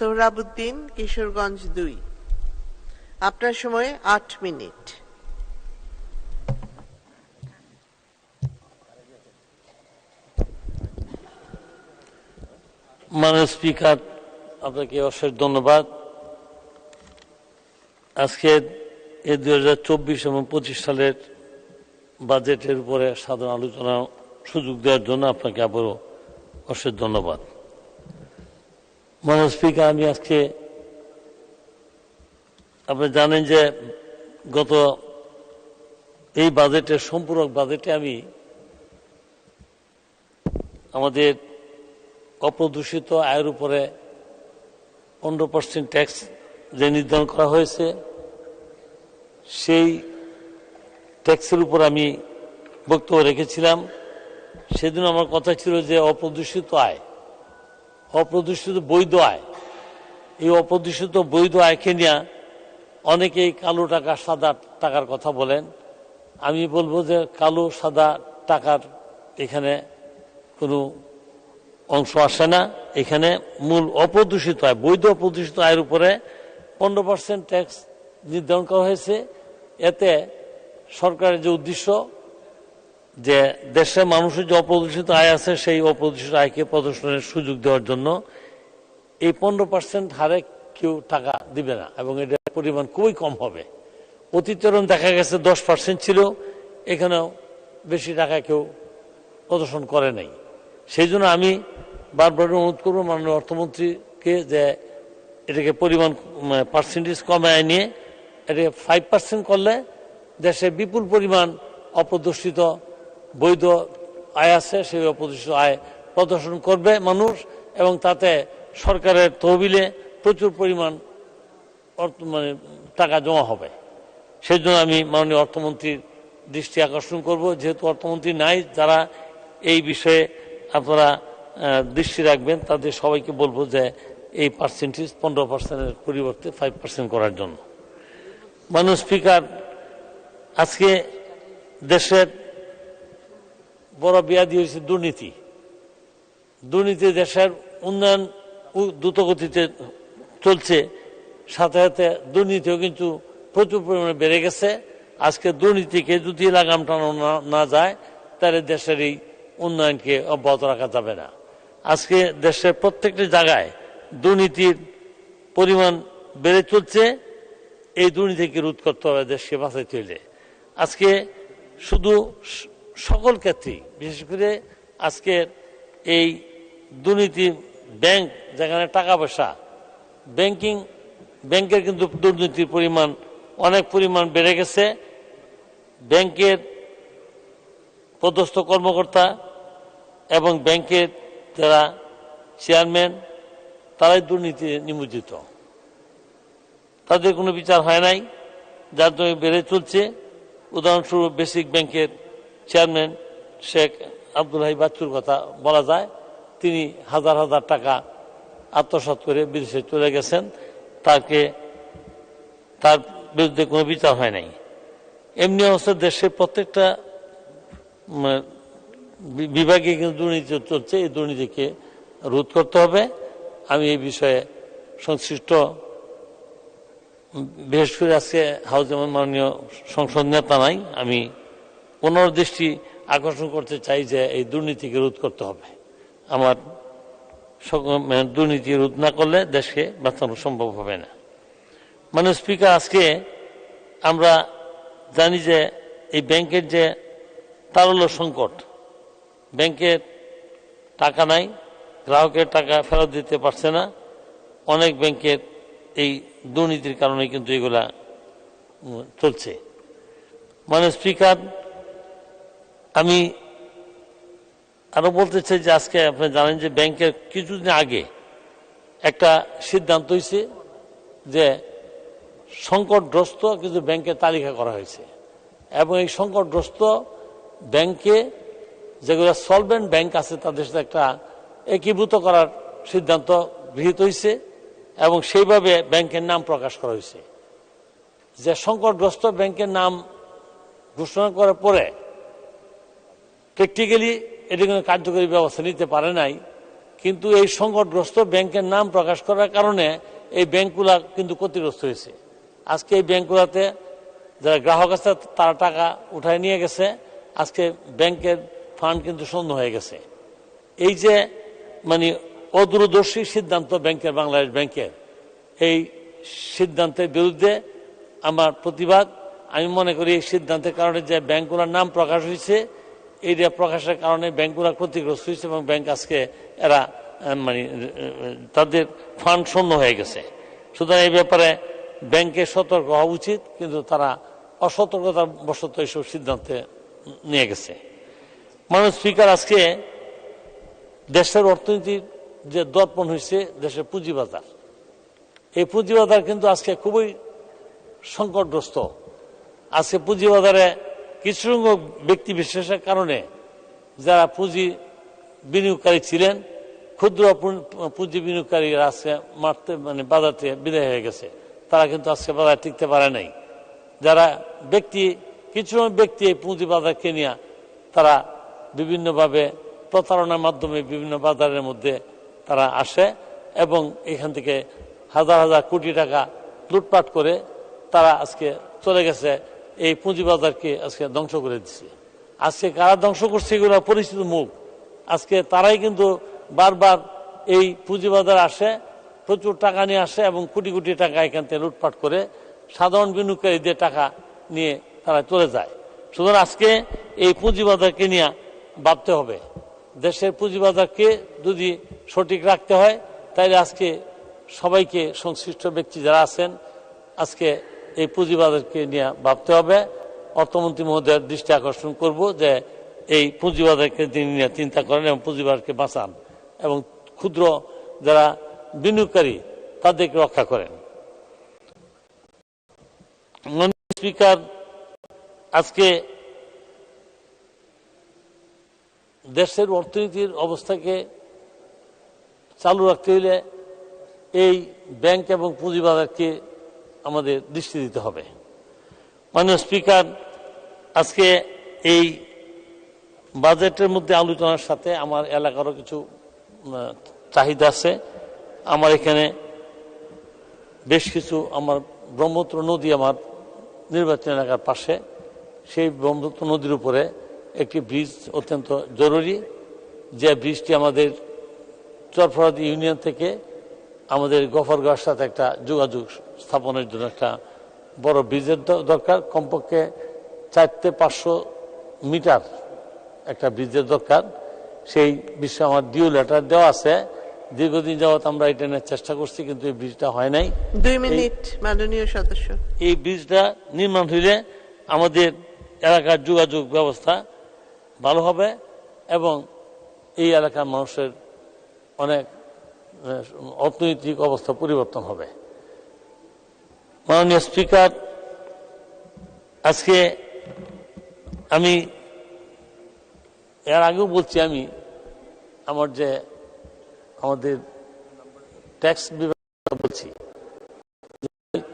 সোহরাবুদ্দিন কিশোরগঞ্জ দুই। আপনার সময় আট মিনিট। মাননীয় স্পিকার, আপনাকে অশেষ ধন্যবাদ। আজকে দুই হাজার চব্বিশ এবং পঁচিশ সালের বাজেটের উপরে সাধারণ আলোচনা সুযোগ দেওয়ার জন্য আপনাকে আবারও অশেষ ধন্যবাদ। মাননীয় স্পিকার, আমি আজকে আপনি জানেন যে গত এই বাজেটের সম্পূরক বাজেটে আমি আমাদের অপ্রদূষিত আয়ের উপরে পনেরো পার্সেন্ট ট্যাক্স যে নির্ধারণ করা হয়েছে, সেই ট্যাক্সের উপর আমি বক্তব্য রেখেছিলাম। সেদিন আমার কথা ছিল যে অপ্রদূষিত আয় অপ্রদূষিত বৈধ আয়। এই অপ্রদূষিত বৈধ আয়কে নিয়ে অনেকেই কালো টাকা, সাদা টাকার কথা বলেন। আমি বলব যে কালো, সাদা টাকার এখানে কোনো অংশ আসে না। এখানে মূল অপ্রদূষিত আয়, বৈধ অপ্রদূষিত আয়ের উপরে পনেরো পার্সেন্ট ট্যাক্স নির্ধারণ করা হয়েছে। এতে সরকারের যে উদ্দেশ্য যে দেশের মানুষের যে অপ্রদূষিত আয় আছে, সেই অপ্রদূষিত আয়কে প্রদর্শনের সুযোগ দেওয়ার জন্য এই পনেরো পার্সেন্ট হারে কেউ টাকা দিবে না এবং এটার পরিমাণ খুবই কম হবে। অতীতরণ দেখা গেছে দশ পার্সেন্ট ছিল, এখানেও বেশি টাকা কেউ প্রদর্শন করে নাই। সেই জন্য আমি বারবার অনুরোধ করব মাননীয় অর্থমন্ত্রীকে যে এটাকে পরিমাণ পার্সেন্টেজ কমে নিয়ে এটাকে ফাইভ পার্সেন্ট করলে দেশে বিপুল পরিমাণ অপ্রদর্শিত বৈধ আয় আছে, সেই অপ্রদর্শিত আয় প্রদর্শন করবে মানুষ এবং তাতে সরকারের তহবিলে প্রচুর পরিমাণ অর্থ মানে টাকা জমা হবে। সেই জন্য আমি মাননীয় অর্থমন্ত্রীর দৃষ্টি আকর্ষণ করব। যেহেতু অর্থমন্ত্রী নাই, যারা এই বিষয়ে আপনারা দৃষ্টি রাখবেন, তাদের সবাইকে বলব যে এই পার্সেন্টেজ পনেরো পার্সেন্টের পরিবর্তে ফাইভ পার্সেন্ট করার জন্য। মানুষ স্পিকার আজকে দেশের বড় বিয়াদি হয়েছে দুর্নীতি। দুর্নীতি দেশের উন্নয়ন দ্রুতগতিতে চলছে, সাথে সাথে দুর্নীতিও কিন্তু প্রচুর পরিমাণে বেড়ে গেছে। আজকে দুর্নীতিকে যদি লাগাম টানো না- যায়, তাহলে দেশের এই উন্নয়নকে অব্যাহত রাখা যাবে না। আজকে দেশের প্রত্যেকটি জায়গায় দুর্নীতির পরিমাণ বেড়ে চলছে, এই দুর্নীতিকে রোধ করতে হবে দেশকে বাঁচাইতে হইলে। আজকে শুধু সকল ক্ষেত্রেই, বিশেষ করে আজকের এই দুর্নীতি ব্যাংক, যেখানে টাকা পয়সা, ব্যাংকিং, ব্যাংকের কিন্তু দুর্নীতির পরিমাণ অনেক পরিমাণ বেড়ে গেছে। ব্যাংকের পদস্থ কর্মকর্তা এবং ব্যাংকের যারা চেয়ারম্যান, তারাই দুর্নীতি নিমজ্জিত। তাদের কোনো বিচার হয় নাই, যার জন্য বেড়ে চলছে। উদাহরণস্বরূপ বেসিক ব্যাংকের চেয়ারম্যান শেখ আব্দুল হাই বাচ্চুর কথা বলা যায়। তিনি হাজার হাজার টাকা আত্মসাৎ করে বিদেশে চলে গেছেন। তাকে, তার বিরুদ্ধে কোনো বিচার হয় নাই। এমনি অবস্থা দেশের প্রত্যেকটা বিভাগে কিন্তু দুর্নীতি চলছে। এই দুর্নীতিকে রোধ করতে হবে। আমি এই বিষয়ে সংশ্লিষ্ট বিশেষ করে আজকে হাউস যেমন মাননীয় সংসদ নেতা নাই। আমি পুনর্দৃষ্টি আকর্ষণ করতে চাই যে এই দুর্নীতিকে রোধ করতে হবে। আমার মানে দুর্নীতি রোধ না করলে দেশকে বাঁচানো সম্ভব হবে না। মানে স্পিকার, আজকে আমরা জানি যে এই ব্যাংকের যে তারল্য সংকট, ব্যাংকের টাকা নাই, গ্রাহকের টাকা ফেরত দিতে পারছে না, অনেক ব্যাংকের এই দুর্নীতির কারণে কিন্তু এগুলা চলছে। মানে স্পিকার আমি আরও বলতে চাই যে আজকে আপনি জানেন যে ব্যাংকের কিছুদিন আগে একটা সিদ্ধান্ত হয়েছে যে সংকটগ্রস্ত কিছু ব্যাংকের তালিকা করা হয়েছে। এবং এই সংকটগ্রস্ত ব্যাংকে যেগুলো সলভেন্ট ব্যাংক আছে, তাদের সাথে একটা একীভূত করার সিদ্ধান্ত গৃহীত হয়েছে এবং সেইভাবে ব্যাংকের নাম প্রকাশ করা হয়েছে। যে সংকটগ্রস্ত ব্যাংকের নাম ঘোষণা করার পরে প্র্যাকটিক্যালি এটি কোনো কার্যকরী ব্যবস্থা নিতে পারে নাই। কিন্তু এই সংকটগ্রস্ত ব্যাংকের নাম প্রকাশ করার কারণে এই ব্যাংকগুলা কিন্তু ক্ষতিগ্রস্ত হয়েছে। আজকে এই ব্যাংকগুলোতে যারা গ্রাহক আছে, তারা টাকা উঠায় নিয়ে গেছে। আজকে ব্যাংকের ফান্ড কিন্তু শূন্য হয়ে গেছে। এই যে মানে অদূরদর্শী সিদ্ধান্ত ব্যাংকের, বাংলাদেশ ব্যাংকের, এই সিদ্ধান্তের বিরুদ্ধে আমার প্রতিবাদ। আমি মনে করি এই সিদ্ধান্তের কারণে যে ব্যাংকগুলোর নাম প্রকাশ হয়েছে এইটা প্রকাশের কারণে ব্যাংকগুলো ক্ষতিগ্রস্ত হয়েছে এবং ব্যাংক আজকে এরা মানে তাদের ফান্ড শূন্য হয়ে গেছে। সুতরাং এই ব্যাপারে ব্যাংকে সতর্ক হওয়া উচিত, কিন্তু তারা অসতর্কতার বশত এইসব সিদ্ধান্তে নিয়ে গেছে। মানুষ স্পিকার, আজকে দেশের অর্থনীতির যে দর্পণ হয়েছে, দেশের পুঁজিবাজার। এই পুঁজিবাজার কিন্তু আজকে খুবই সংকটগ্রস্ত। আজকে পুঁজিবাজারে কিছু সংখ্যক ব্যক্তি বিশেষের কারণে যারা পুঁজি বিনিয়োগকারী ছিলেন, ক্ষুদ্র পুঁজি বিনিয়োগকারীরা আজকে মারতে মানে থেকে বিদায় হয়ে গেছে। তারা কিন্তু আজকে বাজারে টিকতে পারে নাই। যারা ব্যক্তি কিছু ব্যক্তি এই পুঁজি বাজারকে নিয়ে তারা বিভিন্নভাবে প্রতারণার মাধ্যমে বিভিন্ন বাজারের মধ্যে তারা আসে এবং এখান থেকে হাজার হাজার কোটি টাকা লুটপাট করে তারা আজকে চলে গেছে এই পুঁজিবাজারকে আজকে ধ্বংস করে দিচ্ছে আজকে কারা ধ্বংস করছে এগুলো পরিচিত মুখ। আজকে তারাই কিন্তু বারবার এই পুঁজিবাজার আসে, প্রচুর টাকা নিয়ে আসে এবং কোটি কোটি টাকা এখান থেকে লুটপাট করে সাধারণ বিনিয়োগকারীদের টাকা নিয়ে তারা চলে যায়। সুতরাং আজকে এই পুঁজিবাজারকে নিয়ে ভাবতে হবে। দেশের পুঁজিবাজারকে যদি সঠিক রাখতে হয়, তাহলে আজকে সবাইকে সংশ্লিষ্ট ব্যক্তি যারা আছেন, আজকে এই পুঁজিবাজারকে নিয়ে ভাবতে হবে। অর্থমন্ত্রী মহোদয়ের দৃষ্টি আকর্ষণ করব যে এই পুঁজিবাজারকে তিনি নিয়ে চিন্তা করেন এবং পুঁজিবাজারকে বাঁচান এবং ক্ষুদ্র যারা বিনিয়োগকারী তাদেরকে রক্ষা করেন। স্পিকার, আজকে দেশের অর্থনীতির অবস্থাকে চালু রাখতে হইলে এই ব্যাংক এবং পুঁজিবাজারকে আমাদের দৃষ্টি দিতে হবে। মাননীয় স্পিকার, আজকে এই বাজেটের মধ্যে আলোচনার সাথে আমার এলাকারও কিছু চাহিদা আছে। আমার এখানে বেশ কিছু আমার ব্রহ্মপুত্র নদী আমার নির্বাচন এলাকার পাশে। সেই ব্রহ্মপুত্র নদীর উপরে একটি ব্রিজ অত্যন্ত জরুরি। যে ব্রিজটি আমাদের চরফরাদি ইউনিয়ন থেকে আমাদের গফরগাঁওর সাথে একটা যোগাযোগ স্থাপনের জন্য একটা বড় ব্রিজের দরকার। কমপক্ষে চারটে পাঁচশো মিটার একটা ব্রিজের দরকার। সেই বিষয়ে আমার ডিউ লেটার দেওয়া আছে। দীর্ঘদিন যাবৎ আমরা এটা নিয়ে চেষ্টা করছি কিন্তু এই ব্রিজটা হয় নাই। দুই মিনিট মাননীয় সদস্য। এই ব্রিজটা নির্মাণ হইলে আমাদের এলাকার যোগাযোগ ব্যবস্থা ভালো হবে এবং এই এলাকার মানুষের অনেক অর্থনৈতিক অবস্থা পরিবর্তন হবে। মাননীয় স্পিকার, আজকে আমি, এর আগেও বলছি আমি, আমার যে আমাদের ট্যাক্স বিভাগ বলছি,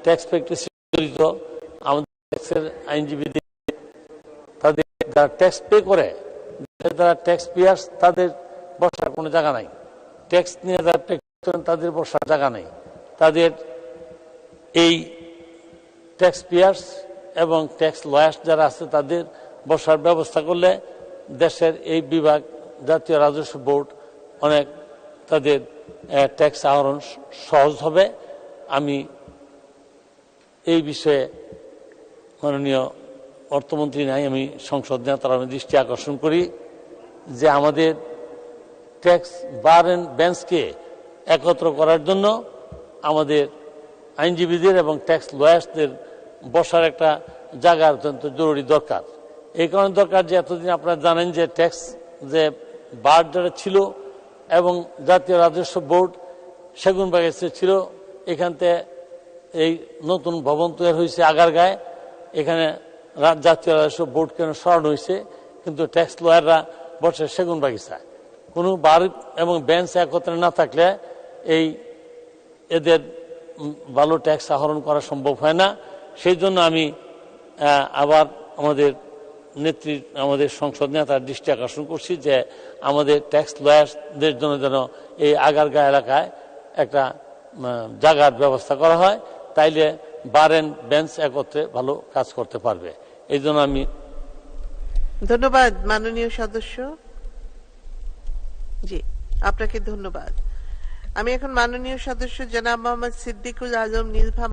ট্যাক্স প্র্যাকটিস জড়িত, আমাদের ট্যাক্সের আইনজীবীদের, তাদের যারা ট্যাক্স পে করে, যারা ট্যাক্স পেয়ার্স, তাদের বসার কোনো জায়গা নাই। ট্যাক্স নিয়ে যারা practice করেন, তাদের বসার জায়গা নেই। তাদের এই ট্যাক্স পেয়ার্স এবং ট্যাক্স লয়ার্স যারা আছে, তাদের বসার ব্যবস্থা করলে দেশের এই বিভাগ, জাতীয় রাজস্ব বোর্ড অনেক তাদের ট্যাক্স আহরণ সহজ হবে। আমি এই বিষয়ে মাননীয় অর্থমন্ত্রী নাই, আমি সংসদ নেতার আমি দৃষ্টি আকর্ষণ করি যে আমাদের ট্যাক্স বার অ্যান্ড বেঞ্চকে একত্র করার জন্য আমাদের আইনজীবীদের এবং ট্যাক্স লয়ার্সদের বসার একটা জায়গা অত্যন্ত জরুরি দরকার। এই কারণে দরকার যে এতদিন আপনারা জানেন যে ট্যাক্স যে বার যারা ছিল এবং জাতীয় রাজস্ব বোর্ড সেগুন বাগেছে ছিল এখানতে এই নতুন ভবন তৈরি হয়েছে আগারগায়। এখানে জাতীয় রাজস্ব বোর্ড কেন সরানো হয়েছে, কিন্তু ট্যাক্স লয়াররা বসে সেগুন বাগিচায় কোনো বার এবং বেঞ্চ একত্রে না থাকলে এই এদের ভালো ট্যাক্স আহরণ করা সম্ভব হয় না। সেই জন্য আমি আবার আমাদের নেত্রী আমাদের সংসদ নেতার দৃষ্টি আকর্ষণ করছি যে আমাদের ট্যাক্স লয়ারদের জন্য যেন এই আগারগা এলাকায় একটা উম, জায়গার ব্যবস্থা করা হয় তাইলে বার অ্যান্ড বেঞ্চ একত্রে ভালো কাজ করতে পারবে। এই জন্য আমি ধন্যবাদ মাননীয় সদস্য। আপনাকে ধন্যবাদ। আমি এখন মাননীয় সদস্য জনাব মোহাম্মদ সিদ্দিকুল আজম নীলফাম